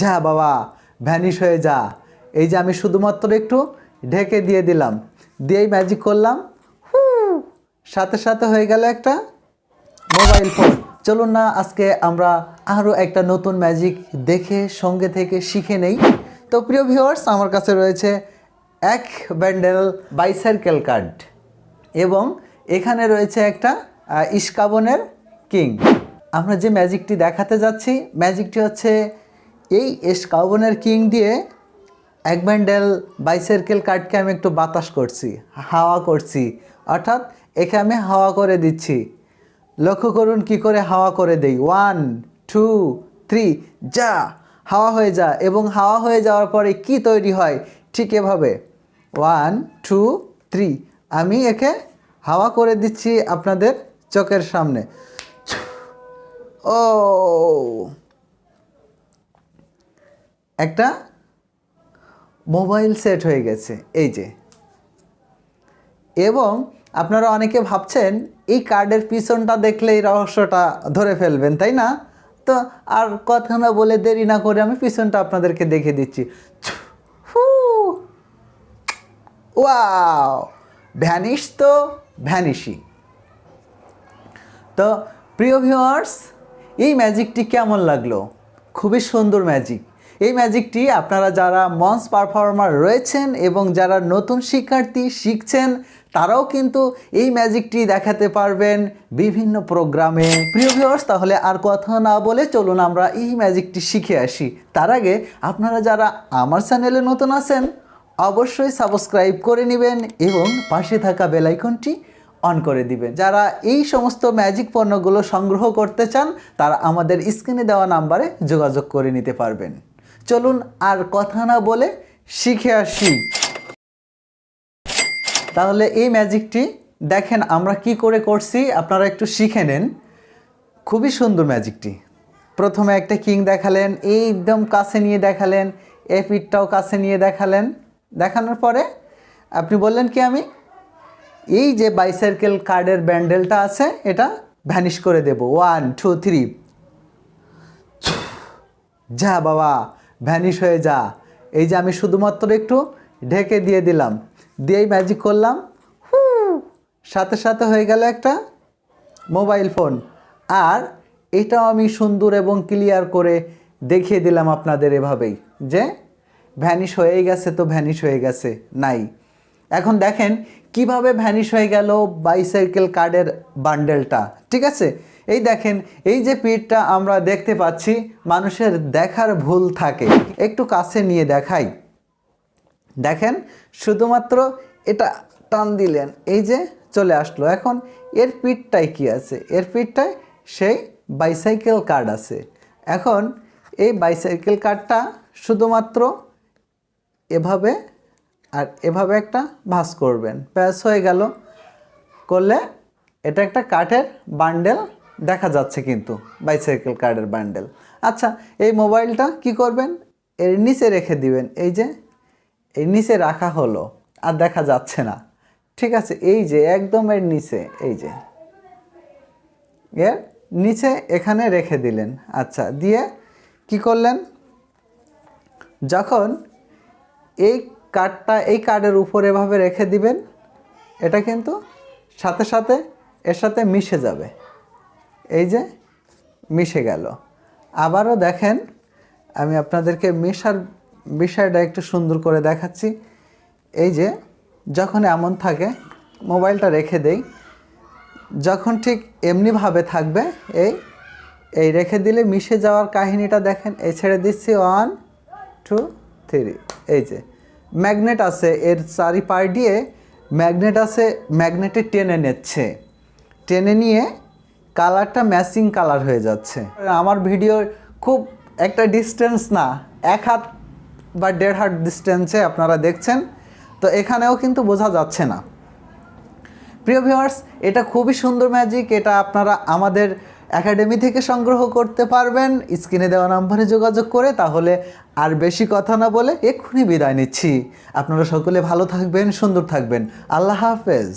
যা বাবা ভ্যানিশ হয়ে যা। এই যে আমি শুধুমাত্র একটু ঢেকে দিয়ে দিলাম। দিয়েই ম্যাজিক করলাম। সাথে সাথে হয়ে গেল একটা মোবাইল ফোন চলুন না, আজকে আমরা আরও একটা নতুন ম্যাজিক দেখে, সঙ্গে থেকে শিখে নেই। তো প্রিয় ভিউয়ার্স আমার কাছে রয়েছে এক ব্যান্ডেল বাইসাইকেল কার্ড এবং এখানে রয়েছে একটা ইস্কাবনের কিং আমরা যে ম্যাজিকটি দেখাতে যাচ্ছি ম্যাজিকটি হচ্ছে এই ইস্কাবনের কিং দিয়ে এক ব্যান্ডেল বাইসাইকেল কার্ডকে আমি একটু বাতাস করছি, হাওয়া করছি। অর্থাৎ একে আমি হাওয়া করে দিচ্ছি। লক্ষ্য করুন কি করে হাওয়া করে দেই। ওয়ান টু থ্রি যা! হাওয়া হয়ে যা এবং হাওয়া হয়ে যাওয়ার পরে কি তৈরি হয়? ঠিক এভাবে। ওয়ান টু থ্রি আমি একে হাওয়া করে দিচ্ছি আপনাদের চোখের সামনে। ও! একটা মোবাইল সেট হয়ে গেছে, এই যে। এবং আপনারা অনেকে ভাবছেন, এই কার্ডের পিছনটা দেখলে এই রহস্যটা ধরে ফেলবেন, তাই না? তো আর কথা না বলে দেরি না করে আমি পিছনটা আপনাদেরকে দেখে দিচ্ছি। ওয়াও, ভ্যানিশ তো ভ্যানিশই। তো প্রিয় ভিউয়ার্স, এই ম্যাজিকটি কেমন লাগল? খুবই সুন্দর ম্যাজিক। এই ম্যাজিকটি আপনারা যারা মঞ্চ পারফর্মার রয়েছেন এবং যারা নতুন শিক্ষার্থী শিখছেন, তারাও কিন্তু এই ম্যাজিকটি দেখাতে পারবেন বিভিন্ন প্রোগ্রামে। প্রিয় ভিউয়ার্স তাহলে আর কথা না বলে চলুন আমরা এই ম্যাজিকটি শিখে আসি। তার আগে আপনারা যারা আমার চ্যানেলে নতুন আছেন, অবশ্যই সাবস্ক্রাইব করে নেবেন এবং পাশে থাকা বেলাইকনটি অন করে দিবেন। যারা এই সমস্ত ম্যাজিক পণ্যগুলো সংগ্রহ করতে চান, তারা আমাদের স্ক্রিনে দেওয়া নাম্বারে যোগাযোগ করে নিতে পারবেন। চলুন আর কথা না বলে শিখে আসি। তাহলে এই ম্যাজিকটি দেখেন আমরা কি করে করছি, আপনারা একটু শিখে নেন। খুবই সুন্দর ম্যাজিকটি। প্রথমে একটা কিং দেখালেন এই একদম কাছে নিয়ে দেখালেন এ পিঠটাও কাছে নিয়ে দেখালেন। দেখানোর পরে আপনি বললেন কি আমি, এই যে বাইসাইকেল কার্ডের ব্যান্ডেলটা আছে, এটা ভ্যানিশ করে দেব। One, two, three. যা বাবা ভ্যানিশ হয়ে যা। এই যে আমি শুধুমাত্র একটু ঢেকে দিয়ে দিলাম। দিয়েই ম্যাজিক করলাম। হু, সাথে সাথে হয়ে গেল একটা মোবাইল ফোন আর এটাও আমি সুন্দর এবং ক্লিয়ার করে দেখিয়ে দিলাম আপনাদের এভাবেই যে ভ্যানিশ হয়েই গেছে তো ভ্যানিশ হয়ে গেছে নাই। এখন দেখেন কীভাবে ভ্যানিশ হয়ে গেল বাইসাইকেল কার্ডের বান্ডেলটা ঠিক আছে? এই দেখেন, এই যে পিঠটা আমরা দেখতে পাচ্ছি, মানুষের দেখার ভুল থাকে। একটু কাছে নিয়ে দেখাই। দেখেন, শুধুমাত্র এটা টান দিলেন, এই যে চলে আসলো। এখন এর পিঠটায় কি আছে? এর পিঠটায় সেই বাইসাইকেল কার্ড আছে। এখন এই বাইসাইকেল কার্ডটা শুধুমাত্র এভাবে আর এভাবে একটা ভাঁজ করবেন। প্যাস হয়ে গেল। করলে এটা একটা কাঠের বান্ডেল দেখা যাচ্ছে কিন্তু বাইসাইকেল কার্ডের বান্ডেল আচ্ছা এই মোবাইলটা কি করবেন? এর নিচে রেখে দিবেন। এই যে এর নিচে রাখা হলো, আর দেখা যাচ্ছে না। ঠিক আছে, এই যে, একদম এর নিচে, এই যে। এর নিচে এখানে রেখে দিলেন। আচ্ছা দিয়ে কি করলেন? যখন এই কার্ডটা এই কার্ডের উপর এভাবে রেখে দিবেন, এটা কিন্তু সাথে সাথে এর সাথে মিশে যাবে। এই যে মিশে গেল। আবারও দেখেন, আমি আপনাদেরকে মেশার বিষয়টা একটু সুন্দর করে দেখাচ্ছি। এই যে যখন এমন থাকে, মোবাইলটা রেখে দেই, যখন ঠিক এমনিভাবে থাকবে, এই এই রেখে দিলে মিশে যাওয়ার কাহিনীটা দেখেন, এই ছেড়ে দিচ্ছি, ওয়ান, টু, থ্রি, এই যে। ম্যাগনেট আছে, এর চারিপাশ দিয়ে ম্যাগনেট আছে, ম্যাগনেটে টেনে নিচ্ছে। টেনে নিয়ে কালারটা ম্যাচিং কালার হয়ে যাচ্ছে। আমার ভিডিও খুব একটা ডিস্টেন্স না, এক হাত বা দেড় হাত ডিস্টেন্সে আপনারা দেখছেন, তো এখানেও কিন্তু বোঝা যাচ্ছে না। প্রিয় ভিউয়ার্স এটা খুবই সুন্দর ম্যাজিক এটা আপনারা আমাদের একাডেমি থেকে সংগ্রহ করতে পারবেন। স্ক্রিনে দেওয়া নম্বরে যোগাযোগ করে তাহলে আর বেশি কথা না বলে এক্ষুনি বিদায় নিচ্ছি। আপনারা সকলে ভালো থাকবেন, সুন্দর থাকবেন। আল্লাহ হাফেজ।